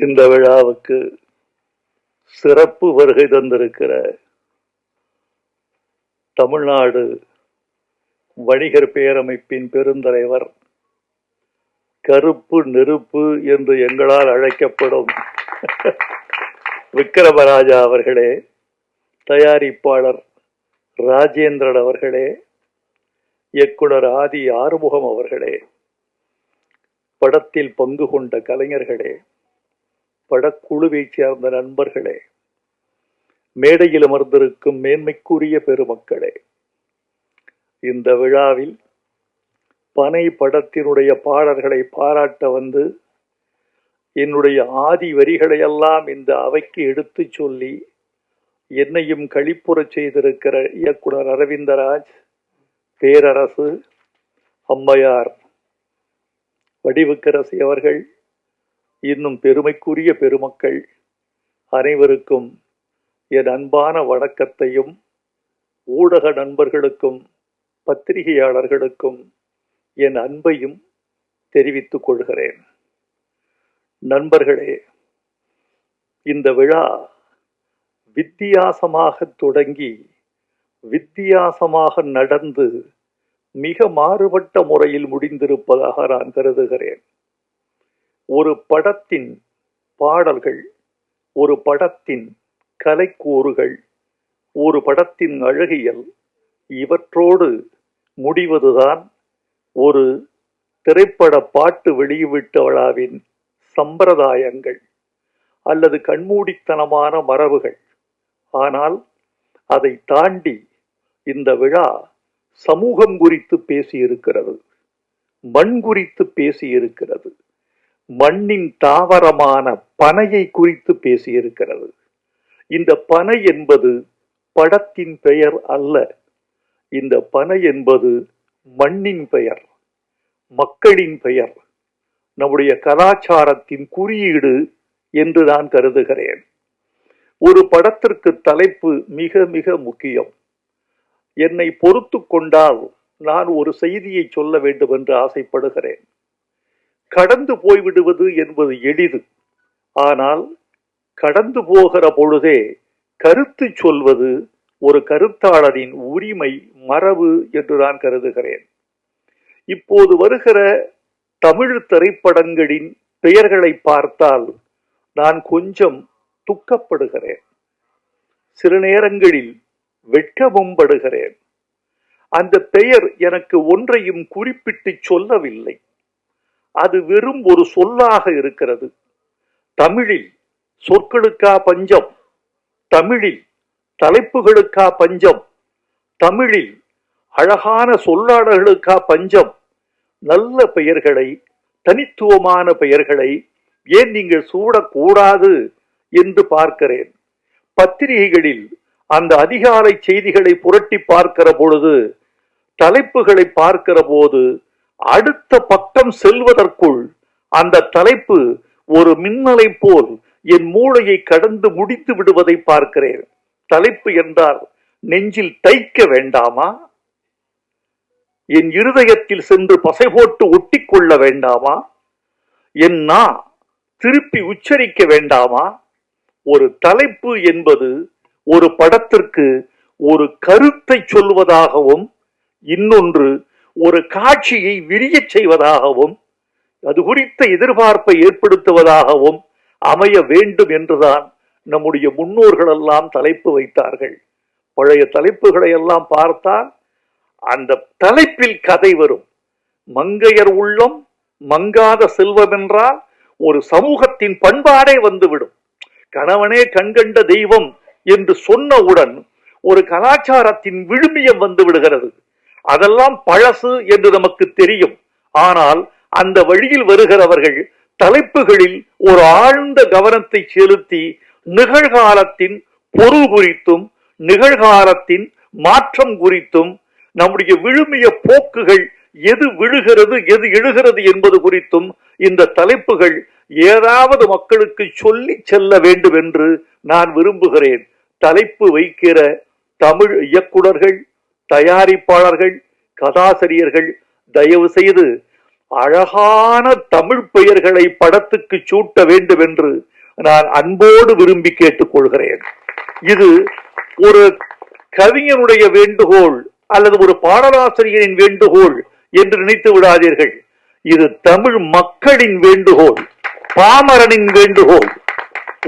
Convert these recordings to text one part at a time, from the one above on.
இந்த விழாவுக்கு சிறப்பு வருகை தந்திருக்கிற தமிழ்நாடு வணிகர் பேரமைப்பின் பெருந்தலைவர் கருப்பு நெருப்பு என்று எங்களால் அழைக்கப்படும் விக்கிரமராஜா அவர்களே தயாரிப்பாளர் ராஜேந்திரன் அவர்களே இயக்குனர் ஆதி ஆறுமுகம் அவர்களே படத்தில் பங்கு கொண்ட கலைஞர்களே படக்குழுவைச் சேர்ந்த நண்பர்களே மேடையில் அமர்ந்திருக்கும் மேன்மைக்குரிய பெருமக்களே இந்த விழாவில் பனை படத்தினுடைய பாடல்களை பாராட்ட வந்து என்னுடைய ஆதி வரிகளையெல்லாம் இந்த அவைக்கு எடுத்துச் சொல்லி என்னையும் கழிப்புறச் செய்திருக்கிற இயக்குனர் அரவிந்தராஜ் பேரரசு அம்மையார் வடிவுக்கரசி அவர்கள் இன்னும் பெருமைக்குரிய பெருமக்கள் அனைவருக்கும் என் அன்பான வணக்கத்தையும் ஊடக நண்பர்களுக்கும் பத்திரிகையாளர்களுக்கும் என் அன்பையும் தெரிவித்துக் கொள்கிறேன். நண்பர்களே இந்த விழா வித்தியாசமாக தொடங்கி வித்தியாசமாக நடந்து மிக மாறுபட்ட முறையில் முடிந்திருப்பதாக நான் கருதுகிறேன். ஒரு படத்தின் பாடல்கள் ஒரு படத்தின் கலைக்கூறுகள் ஒரு படத்தின் அழகியல் இவற்றோடு முடிவதுதான் ஒரு திரைப்பட பாட்டு வெளியீட்டு விழாவின் சம்பிரதாயங்கள் அல்லது கண்மூடித்தனமான மரபுகள். ஆனால் அதை தாண்டி இந்த விழா சமூகம் குறித்து பேசியிருக்கிறது மண் குறித்து பேசியிருக்கிறது. மண்ணின் தாவரமான பனையை குறித்து பேசியிருக்கிறது. இந்த பனை என்பது படத்தின் பெயர் அல்ல. இந்த பனை என்பது மண்ணின் பெயர் மக்களின் பெயர் நம்முடைய கலாச்சாரத்தின் குறியீடு என்று நான் கருதுகிறேன். ஒரு படத்திற்கு தலைப்பு மிக மிக முக்கியம். என்னை பொறுத்து கொண்டால் நான் ஒரு செய்தியை சொல்ல வேண்டும் என்று ஆசைப்படுகிறேன். கடந்து போய்விடுவது என்பது எளிது. ஆனால் கடந்து போகிற பொழுதே கருத்து சொல்வது ஒரு கருத்தாளரின் உரிமை மரபு என்று நான் கருதுகிறேன். இப்போது வருகிற தமிழ் திரைப்படங்களின் பெயர்களை பார்த்தால் நான் கொஞ்சம் துக்கப்படுகிறேன். சில நேரங்களில் வெட்கமும் படுகிறேன். அந்த பெயர் எனக்கு ஒன்றையும் குறிப்பிட்டு சொல்லவில்லை. அது வெறும் ஒரு சொல்லாக இருக்கிறது. தமிழில் சொற்களுக்கா பஞ்சம் தமிழில் தலைப்புகளுக்கா பஞ்சம் தமிழில் அழகான சொல்லாடல்களுக்கா பஞ்சம் நல்ல பெயர்களை தனித்துவமான பெயர்களை ஏன் நீங்கள் சூடக்கூடாது என்று பார்க்கிறேன். பத்திரிகைகளில் அந்த அதிகாலை செய்திகளை புரட்டி பார்க்கிற பொழுது தலைப்புகளை பார்க்கிற போது அடுத்த பக்கம் செல்வதற்குள் அந்த தலைப்பு ஒரு மின்னலை போல் என் மூளையை கடந்து முடித்து விடுவதை பார்க்கிறேன். தலைப்பு என்றால் நெஞ்சில் தைக்க வேண்டாமா? என் இருதயத்தில் சென்று பசை போட்டு ஒட்டிக்கொள்ள வேண்டாமா? என் நா திருப்பி உச்சரிக்க வேண்டாமா? ஒரு தலைப்பு என்பது ஒரு படத்திற்கு ஒரு கருத்தை சொல்வதாகவும் இன்னொன்று ஒரு காட்சியை விரியச் செய்வதாகவும் அது குறித்த எதிர்பார்ப்பை ஏற்படுத்துவதாகவும் அமைய வேண்டும் என்றுதான் நம்முடைய முன்னோர்கள் எல்லாம் தலைப்பு வைத்தார்கள். பழைய தலைப்புகளை எல்லாம் பார்த்தால் அந்த தலைப்பில் கதை வரும். மங்கையர் உள்ளம் மங்காத செல்வம் என்றால் ஒரு சமூகத்தின் பண்பாடே வந்துவிடும். கணவனே கண்கண்ட தெய்வம் என்று சொன்னவுடன் ஒரு கலாச்சாரத்தின் விழுமியம் வந்து விடுகிறது. அதெல்லாம் பழசு என்று நமக்கு தெரியும். ஆனால் அந்த வழியில் வருகிறவர்கள் தலைப்புகளில் ஒரு ஆழ்ந்த கவனத்தை செலுத்தி நிகழ்காலத்தின் பொருள் குறித்தும் நிகழ்காலத்தின் மாற்றம் குறித்தும் நம்முடைய விழுமிய போக்குகள் எது விழுகிறது எது எழுகிறது என்பது குறித்தும் இந்த தலைப்புகள் ஏதாவது மக்களுக்கு சொல்லி செல்ல வேண்டும் என்று நான் விரும்புகிறேன். தலைப்பு வைக்கிற தமிழ் இயக்குனர்கள் தயாரிப்பாளர்கள் கதாசிரியர்கள் தயவு செய்து அழகான தமிழ் பெயர்களை படத்துக்கு சூட்ட வேண்டும் என்று நான் அன்போடு விரும்பி கேட்டுக்கொள்கிறேன் இது ஒரு கவிஞனுடைய வேண்டுகோள் அல்லது ஒரு பாடலாசிரியரின் வேண்டுகோள் என்று நினைத்து விடாதீர்கள். இது தமிழ் மக்களின் வேண்டுகோள் பாமரனின் வேண்டுகோள்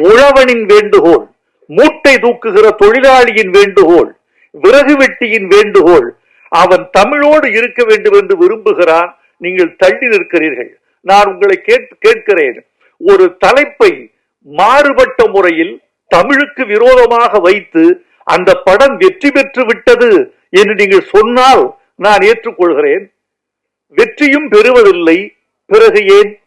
உழவனின் வேண்டுகோள் மூட்டை தூக்குகிற தொழிலாளியின் வேண்டுகோள் விறகு வெட்டியின் வேண்டுகோள். அவன் தமிழோடு இருக்க வேண்டும் என்று விரும்புகிறான். நீங்கள் தள்ளி நிற்கிறீர்கள். நான் உங்களை கேட்- கேட்கிறேன். ஒரு தலைப்பை மாறுபட்ட முறையில் தமிழுக்கு விரோதமாக வைத்து அந்த படம் வெற்றி பெற்று விட்டது என்று நீங்கள் சொன்னால் நான் ஏற்றுக்கொள்கிறேன். வெற்றியும் பெறுவதில்லை. பிறகு ஏன்?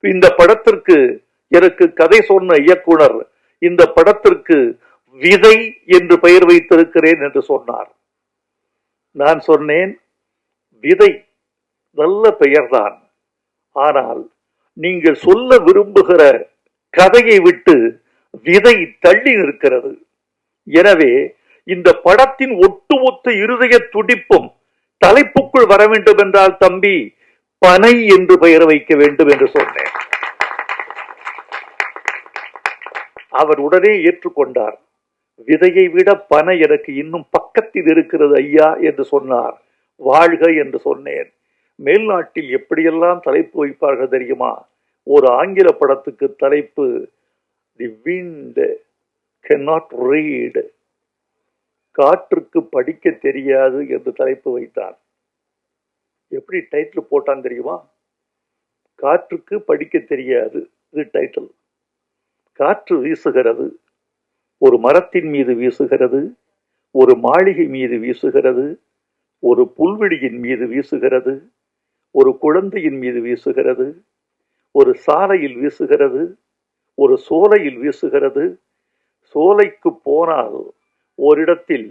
இந்த படத்திற்கு எனக்கு கதை சொன்ன இயக்குனர் இந்த படத்திற்கு விதை என்று பெயர் வைத்திருக்கிறேன் என்று சொன்னார். நான் சொன்னேன் விதை நல்ல பெயர்தான். ஆனால் நீங்கள் சொல்ல விரும்புகிற கதையை விட்டு விதை தள்ளி நிற்கிறது. எனவே இந்த படத்தின் ஒட்டுமொத்த இருதய துடிப்பும் தலைப்புக்குள் வர வேண்டும் என்றால் தம்பி பனை என்று பெயர் வைக்க வேண்டும் என்று சொன்னேன். அவர் உடனே ஏற்றுக்கொண்டார். விதையை விட பனை எனக்கு இன்னும் பக்கத்தில் இருக்கிறது ஐயா என்று சொன்னார். வாழ்க என்று சொன்னேன். மேல்நாட்டில் எப்படியெல்லாம் தலைப்பு வைப்பார்கள் தெரியுமா? ஒரு ஆங்கில படத்துக்கு தலைப்பு தி wind நாட் ரீடு காற்றுக்கு படிக்க தெரியாது என்று தலைப்பு வைத்தான் எப்படி டைட்டில் போட்டான் தெரியுமா? காற்றுக்கு படிக்க தெரியாது இது டைட்டில் காற்று வீசுகிறது ஒரு மரத்தின் மீது வீசுகிறது ஒரு மாளிகை மீது வீசுகிறது ஒரு புல்வெளியின் மீது வீசுகிறது ஒரு குழந்தையின் மீது வீசுகிறது ஒரு சாலையில் வீசுகிறது ஒரு சோலையில் வீசுகிறது. சோலைக்கு போனால் ஓரிடத்தில்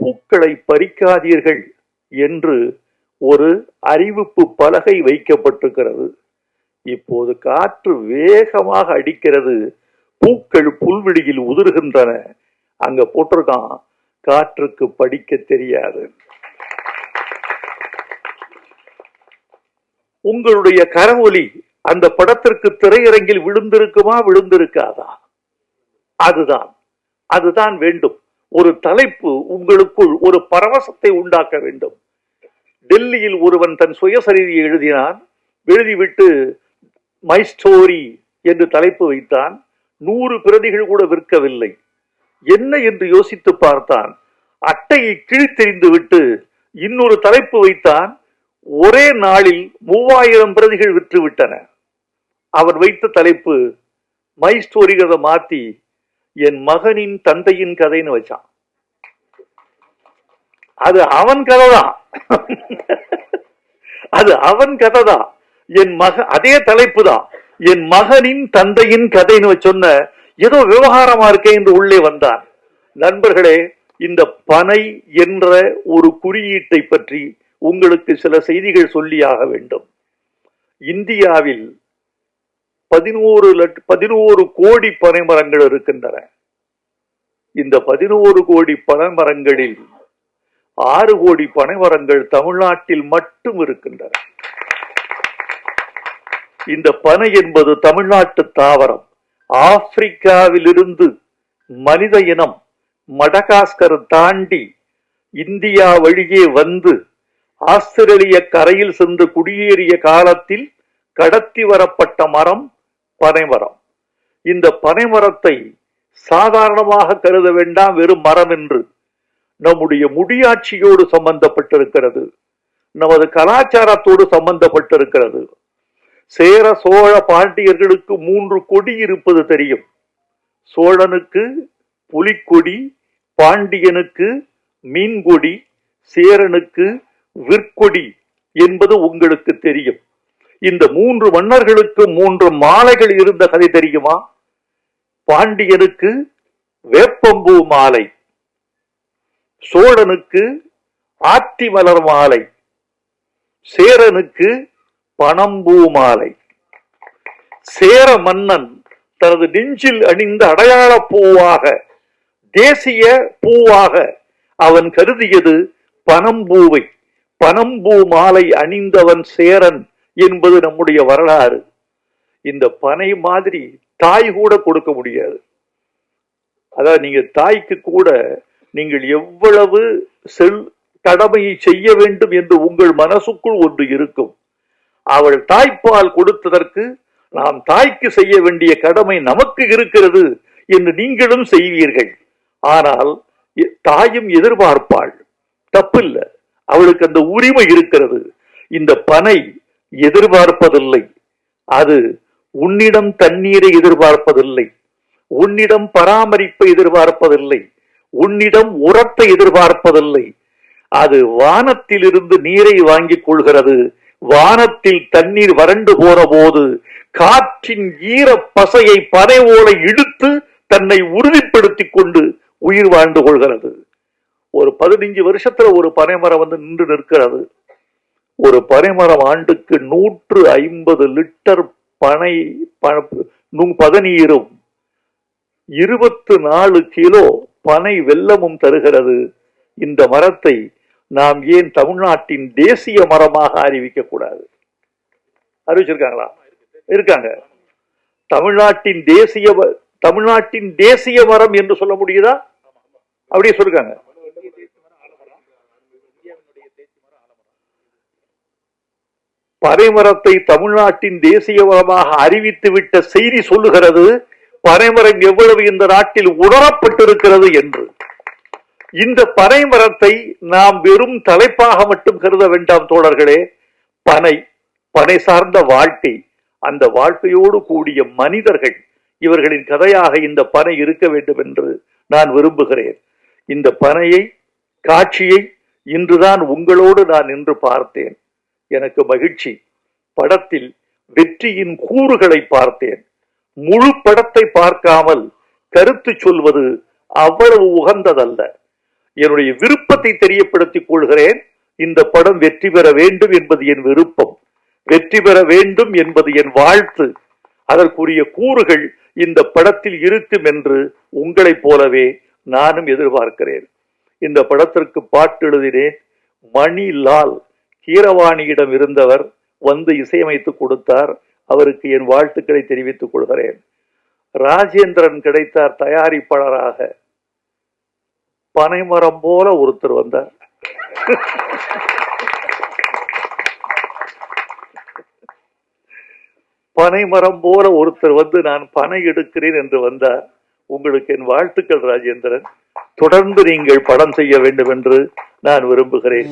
பூக்களை பறிக்காதீர்கள் என்று ஒரு அறிவிப்பு பலகை வைக்கப்பட்டிருக்கிறது. இப்போது காற்று வேகமாக அடிக்கிறது. பூக்கள் புல்வெளியில் உதிர்கின்றன. அங்க போட்டிருக்கான். காற்றுக்கு படிக்க தெரியாது. உங்களுடைய கரவொலி அந்த படத்திற்கு திரையரங்கில் விழுந்திருக்குமா விழுந்திருக்காதா? அதுதான். அதுதான் வேண்டும். ஒரு தலைப்பு உங்களுக்குள் ஒரு பரவசத்தை உண்டாக்க வேண்டும். டெல்லியில் ஒருவன் தன் சுயசரிதியை எழுதினான். எழுதிவிட்டு மை ஸ்டோரி என்று தலைப்பு வைத்தான். நூறு பிரதிகள் கூட விற்கவில்லை. என்ன என்று யோசித்து பார்த்தான். அட்டையை கிழித்தெறிந்து விட்டு இன்னொரு தலைப்பு வைத்தான். ஒரே நாளில் மூவாயிரம் பிரதிகள் விற்று விட்டன. வைத்த தலைப்பு மை ஸ்டோரி கதை மாத்தி என் மகனின் தந்தையின் கதைன்னு வச்சான். அது அவன் கதை தான் அது அவன் கதை தான் என் மக அதே தலைப்பு தான் என் மகனின் தந்தையின் கதைன்னு சொன்ன ஏதோ விவகாரமா இருக்கே என்று உள்ளே வந்தான். நண்பர்களே இந்த பனை என்ற ஒரு குறியீட்டை பற்றி உங்களுக்கு சில செய்திகள் சொல்லியாக வேண்டும். இந்தியாவில் பதினோரு லட் பதினோரு கோடி பனை மரங்கள் இருக்கின்றன. இந்த பதினோரு கோடி பனை மரங்களில் ஆறு கோடி பனை மரங்கள் தமிழ்நாட்டில் மட்டும் இருக்கின்றன. இந்த பனை என்பது தமிழ்நாட்டு தாவரம். ஆப்பிரிக்காவிலிருந்து மனித இனம் மடகாஸ்கர் தாண்டி இந்தியா வழியே வந்து ஆஸ்திரேலிய கரையில் சென்று குடியேறிய காலத்தில் கடத்தி வரப்பட்ட மரம் பனைமரம். இந்த பனைமரத்தை சாதாரணமாக கருத வேண்டாம் வெறும் மரம் என்று நம்முடைய முடியாட்சியோடு சம்பந்தப்பட்டிருக்கிறது நமது கலாச்சாரத்தோடு சம்பந்தப்பட்டிருக்கிறது. சேர சோழ பாண்டியர்களுக்கு மூன்று கொடி இருப்பது தெரியும். சோழனுக்கு புலிக்கொடி பாண்டியனுக்கு மீன்கொடி சேரனுக்கு விற்கொடி என்பது உங்களுக்கு தெரியும். இந்த மூன்று மன்னர்களுக்கு மூன்று மாலைகள் இருந்த கதை தெரியுமா? பாண்டியனுக்கு வேப்பம்பூ மாலை சோழனுக்கு ஆத்தி மலர் மாலை சேரனுக்கு பணம்பூ மாலை சேர மன்னன் தனது நெஞ்சில் அணிந்த அடையாள பூவாக தேசிய பூவாக அவன் கருதியது பனம்பூவை பனம்பூ மாலை அணிந்தவன் சேரன் என்பது நம்முடைய வரலாறு. இந்த பனை மாதிரி தாய் கூட கொடுக்க முடியாது. அதாவது நீங்க தாய்க்கு கூட நீங்கள் எவ்வளவு செல் கடமையை செய்ய வேண்டும் என்று உங்கள் மனசுக்குள் ஒன்று இருக்கும். அவள் தாய்ப்பால் கொடுத்ததற்கு நாம் தாய்க்கு செய்ய வேண்டிய கடமை நமக்கு இருக்கிறது என்று நீங்களும் செய்வீர்கள். ஆனால் தாயும் எதிர்பார்ப்பாள். தப்பில்லை. அவளுக்கு அந்த உரிமை இருக்கிறது. இந்த பனை எதிர்பார்ப்பதில்லை. அது உன்னிடம் தண்ணீரை எதிர்பார்ப்பதில்லை. உன்னிடம் பராமரிப்பை எதிர்பார்ப்பதில்லை. உன்னிடம் உரத்தை எதிர்பார்ப்பதில்லை. அது வானத்திலிருந்து நீரை வாங்கிக் கொள்கிறது. வானத்தில் தண்ணீர் வறண்டு போற போது காற்றின் ஈர பசையை பனை ஓலை இழுத்து தன்னை உறுதிப்படுத்திக் கொண்டு உயிர் வாழ்ந்து கொள்கிறது. ஒரு பதினஞ்சு வருஷத்துல ஒரு பனைமரம் வந்து நின்று நிற்கிறது. ஒரு பனைமரம் ஆண்டுக்கு நூற்று ஐம்பது லிட்டர் பனை ப- பதநீரும் இருபத்து நாலு கிலோ பனை வெல்லமும் தருகிறது. இந்த மரத்தை நாம் ஏன் தமிழ்நாட்டின் தேசிய மரமாக அறிவிக்க கூடாது அறிவிச்சிருக்காங்களா? இருக்காங்க. தமிழ்நாட்டின் தேசிய தமிழ்நாட்டின் தேசிய மரம் என்று சொல்ல முடியுதா? அப்படியே சொல்லிருக்காங்க. பனைமரத்தை தமிழ்நாட்டின் தேசிய மரமாக அறிவித்து விட்ட செய்தி சொல்லுகிறது பனைமரம் எவ்வளவு இந்த நாட்டில் உணரப்பட்டிருக்கிறது என்று. இந்த பனை மரத்தை நாம் வெறும் தலைப்பாக மட்டும் கருத வேண்டாம் தோழர்களே. பனை பனை சார்ந்த வாழ்க்கை அந்த வாழ்க்கையோடு கூடிய மனிதர்கள் இவர்களின் கதையாக இந்த பனை இருக்க வேண்டும் என்று நான் விரும்புகிறேன். இந்த பனையை காட்சியை இன்றுதான் உங்களோடு நான் நின்று பார்த்தேன். எனக்கு மகிழ்ச்சி. படத்தில் வெற்றியின் கூறுகளை பார்த்தேன். முழு படத்தை பார்க்காமல் கருத்து சொல்வது அவ்வளவு உகந்ததல்ல. என்னுடைய விருப்பத்தை தெரியப்படுத்திக் கொள்கிறேன். இந்த படம் வெற்றி பெற வேண்டும் என்பது என் விருப்பம். வெற்றி பெற வேண்டும் என்பது என் வாழ்த்து. அதற்குரிய கூறுகள் இந்த படத்தில் இருக்கும் என்று உங்களைப் போலவே நானும் எதிர்பார்க்கிறேன். இந்த படத்திற்கு பாட்டு எழுதினேன். மணி லால் கீரவாணியிடம் இருந்தவர் வந்து இசையமைத்து கொடுத்தார். அவருக்கு என் வாழ்த்துக்களை தெரிவித்துக் கொள்கிறேன். ராஜேந்திரன் கிடைத்தார் தயாரிப்பாளராக. பனைமரம் போல ஒருத்தர் வந்தார். பனைமரம் போல ஒருத்தர் வந்து நான் பனை எடுக்கிறேன் என்று வந்தார். உங்களுக்கு என் வாழ்த்துக்கள் ராஜேந்திரன். தொடர்ந்து நீங்கள் படம் செய்ய வேண்டும் என்று நான் விரும்புகிறேன்.